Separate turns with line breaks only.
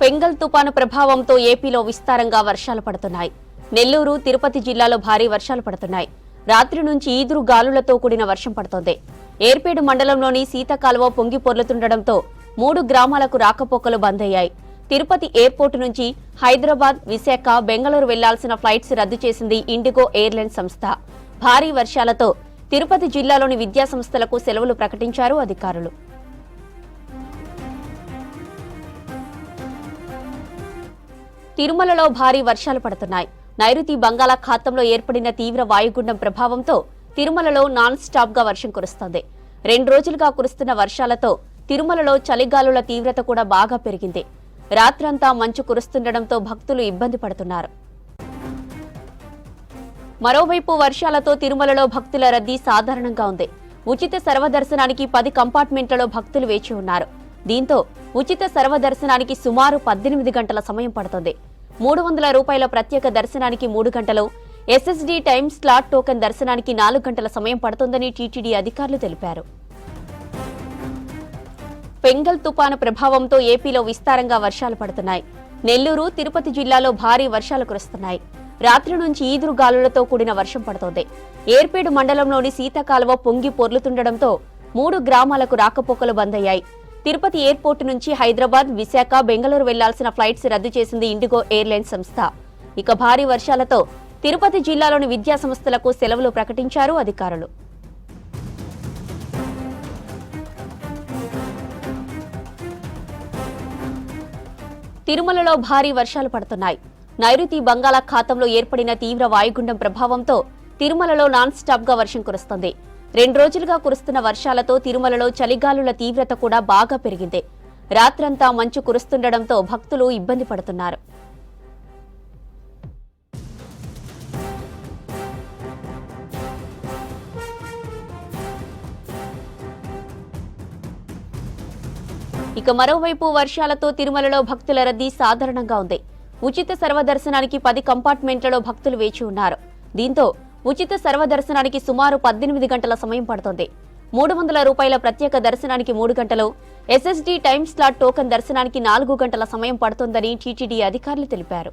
పెంగల్ తుపాను ప్రభావంతో ఏపీలో విస్తారంగా వర్షాలు పడుతున్నాయి. నెల్లూరు తిరుపతి జిల్లాలో భారీ వర్షాలు పడుతున్నాయి. రాత్రి నుంచి ఈదురు గాలులతో కూడిన వర్షం పడుతోంది. ఏర్పేడు మండలంలోని సీతకాలువ పొంగి పొర్లుతుండటంతో మూడు గ్రామాలకు రాకపోకలు బంద్ అయ్యాయి తిరుపతి ఎయిర్పోర్టు నుంచి హైదరాబాద్ విశాఖ బెంగళూరు వెళ్ళాల్సిన ఫ్లైట్స్ రద్దు చేసింది ఇండిగో ఎయిర్లైన్స్ సంస్థ. భారీ వర్షాలతో తిరుపతి జిల్లాలోని విద్యాసంస్థలకు సెలవులు ప్రకటించారు అధికారులు. తిరుమలలో భారీ వర్షాలు పడుతున్నాయి. నైరుతి బంగాళాఖాతంలో ఏర్పడిన తీవ్ర వాయుగుండం ప్రభావంతో తిరుమలలో నాన్ స్టాప్గా వర్షం కురుస్తోంది. రెండు రోజులుగా కురుస్తున్న వర్షాలతో తిరుమలలో చలిగాలుల తీవ్రత కూడా బాగా పెరిగింది. రాత్రంతా మంచు కురుస్తుండటంతో భక్తులు ఇబ్బంది పడుతున్నారు. మరోవైపు వర్షాలతో తిరుమలలో భక్తుల రద్దీ సాధారణంగా ఉంది. ఉచిత సర్వదర్శనానికి పది కంపార్ట్మెంట్లలో భక్తులు వేచి ఉన్నారు. దీంతో ఉచిత సర్వదర్శనానికి సుమారు పద్దెనిమిది గంటల సమయం పడుతుంది. మూడు వందల రూపాయల ప్రత్యేక దర్శనానికి మూడు గంటలు. ఎస్ఎస్డి టైమ్ స్లాట్ టోకెన్ దర్శనానికి నాలుగు గంటల సమయం పడుతుందని టీటీడీ అధికారులు తెలిపారు. పెంగల్ తుపాను ప్రభావంతో ఏపీలో విస్తారంగా వర్షాలు పడుతున్నాయి. నెల్లూరు తిరుపతి జిల్లాలో భారీ వర్షాలు కురుస్తున్నాయి. రాత్రి నుంచి ఈదురు గాలులతో కూడిన వర్షం పడుతోంది. ఏర్పేడు మండలంలోని సీతాకాలువ పొంగి పొర్లుతుండటంతో మూడు గ్రామాలకు రాకపోకలు బంద్ అయ్యాయి తిరుపతి ఎయిర్పోర్టు నుంచి హైదరాబాద్ విశాఖ బెంగళూరు వెళ్ళాల్సిన ఫ్లైట్స్ రద్దు చేసింది ఇండిగో ఎయిర్లైన్స్ సంస్థ. ఇక భారీ వర్షాలతో తిరుపతి జిల్లాలోని విద్యా సంస్థలకు సెలవులు ప్రకటించారు అధికారులు. తిరుమలలో భారీ వర్షాలు పడుతున్నాయి. నైరుతి బంగాళాఖాతంలో ఏర్పడిన తీవ్ర వాయుగుండం ప్రభావంతో తిరుమలలో నాన్ స్టాప్గా వర్షం కురుస్తోంది. రెండు రోజులుగా కురుస్తున్న వర్షాలతో తిరుమలలో చలిగాలుల తీవ్రత కూడా బాగా పెరిగింది. రాత్రంతా మంచు కురుస్తుండటంతో భక్తులు ఇబ్బంది పడుతున్నారు. ఇక మరోవైపు వర్షాలతో తిరుమలలో భక్తుల రద్దీ సాధారణంగా ఉంది. ఉచిత సర్వదర్శనానికి పది కంపార్ట్మెంట్లలో భక్తులు వేచి ఉన్నారు. దీంతో ఉచిత సర్వదర్శనానికి సుమారు పద్దెనిమిది గంటల సమయం పడుతోంది. మూడు వందల రూపాయల ప్రత్యేక దర్శనానికి మూడు గంటలు ఎస్ఎస్డి టైమ్ స్లాట్ టోకెన్ దర్శనానికి నాలుగు గంటల సమయం పడుతోందని టీటీడీ అధికారులు తెలిపారు.